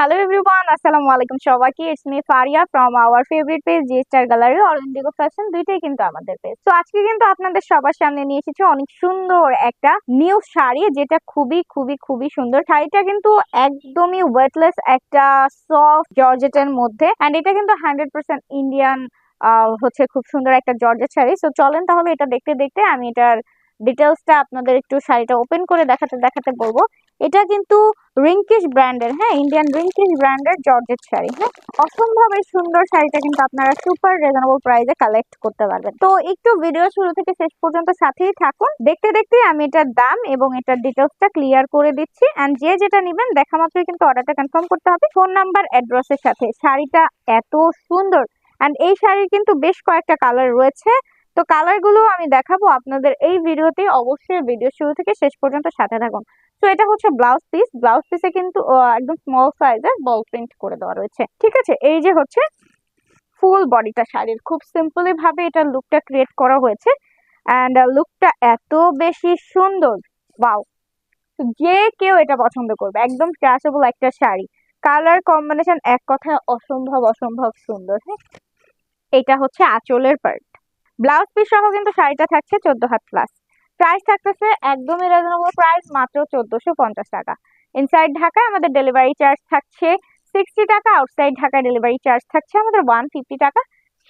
Hello everyone, আসসালামু আলাইকুম সবাইকে it's me Faria from our favourite page G Star Gallery or Indigo Fashion দুইটাই কিন্তু আমাদের পেজ তো আজকে কিন্তু আপনাদের সবার সামনে নিয়ে এসেছি অনেক সুন্দর একটা নিউ শাড়ি যেটা খুবই খুবই খুবই সুন্দর। শাড়িটা কিন্তু একদমই ওয়েটলেস একটা সফট জর্জেটের মধ্যে এন্ড এটা কিন্তু হান্ড্রেড পার্সেন্ট ইন্ডিয়ান হচ্ছে খুব সুন্দর একটা জর্জেট শাড়ি। তো চলেন তাহলে এটা দেখতে দেখতে আমি এটার ডিটেলসটা আপনাদের একটু শাড়িটা ওপেন করে দেখাতে দেখাতে বলব। এটা কিন্তু রিঙ্কিশ ব্র্যান্ডের হ্যাঁ ইন্ডিয়ান রিঙ্কিশ ব্র্যান্ডের জর্জেট শাড়ি হ্যাঁ। অসম্ভব এই সুন্দর শাড়িটা কিন্তু আপনারা সুপার রিজনেবল প্রাইসে কালেক্ট করতে পারবেন। তো একটু ভিডিও শুরু থেকে শেষ পর্যন্ত সাথেই থাকুন। দেখতে দেখতে আমি এটার দাম এবং এটার ডিটেলসটা ক্লিয়ার করে দিচ্ছি। এন্ড যে যেটা নেবেন, দেখা মাত্রই কিন্তু অর্ডারটা কনফার্ম করতে হবে। ফোন নাম্বার অ্যাড্রেসের সাথে। শাড়িটা এত সুন্দর। এন্ড এই শাড়ির কিন্তু বেশ কয়েকটা কালার রয়েছে। তো কালারগুলো আমি দেখাবো আপনাদের এই ভিডিওতে। অবশ্যই ভিডিও শুরু থেকে শেষ পর্যন্ত সাথে থাকুন। তো এটা হচ্ছে ব্লাউজ পিস ব্লাউজ পিসে কিন্তু একদম স্মল সাইজের বল প্রিন্ট করে দেওয়া রয়েছে। ঠিক আছে? এই যে হচ্ছে ফুল বডিটা শাড়ির। খুব সিম্পলি ভাবে এটা লুকটা ক্রিয়েট করা হয়েছে। অ্যান্ড লুকটা এত বেশি সুন্দর। ওয়াও যে কেউ এটা পছন্দ করবে। একদম ক্যাশেবল একটা শাড়ি। কালার কম্বিনেশন এক কথায় অসম্ভব অসম্ভব সুন্দর। হ্যাঁ? এটা হচ্ছে আঁচলের পার্ট ব্লাউজ পিস সহ কিন্তু শাড়িটা থাকছে চোদ্দ হাত প্লাস প্রাইস থাকতেছে একদমই রিজনেবল প্রাইস মাত্র চোদ্দশো পঞ্চাশ টাকা। ইনসাইড ঢাকায় আমাদের ডেলিভারি চার্জ থাকছে সিক্সটি টাকা আউটসাইড ঢাকায় ডেলিভারি চার্জ থাকছে আমাদের ওয়ান ফিফটি টাকা।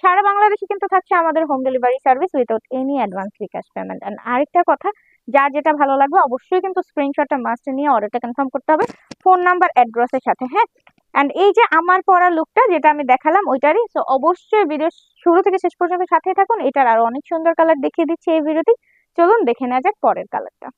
সারা বাংলাদেশে কিন্তু থাকছে আমাদের home delivery service without any advance bKash payment and আরেকটা কথা, যার যেটা ভালো লাগবে, অবশ্যই কিন্তু স্ক্রিনশটটা মাস্ট নিয়ে অর্ডারটা কনফার্ম করতে হবে। ফোন নাম্বার অ্যাড্রেসের সাথে হ্যাঁ? অ্যান্ড এই যে আমার পরা লুকটা যেটা আমি দেখালাম ওইটারই সো অবশ্যই ভিডিও শুরু থেকে শেষ পর্যন্ত সাথে থাকুন। এটার আরও অনেক সুন্দর কালার দেখিয়ে দিচ্ছি এই ভিডিওতে চলুন দেখে নেওয়া যাক পরের কালারটা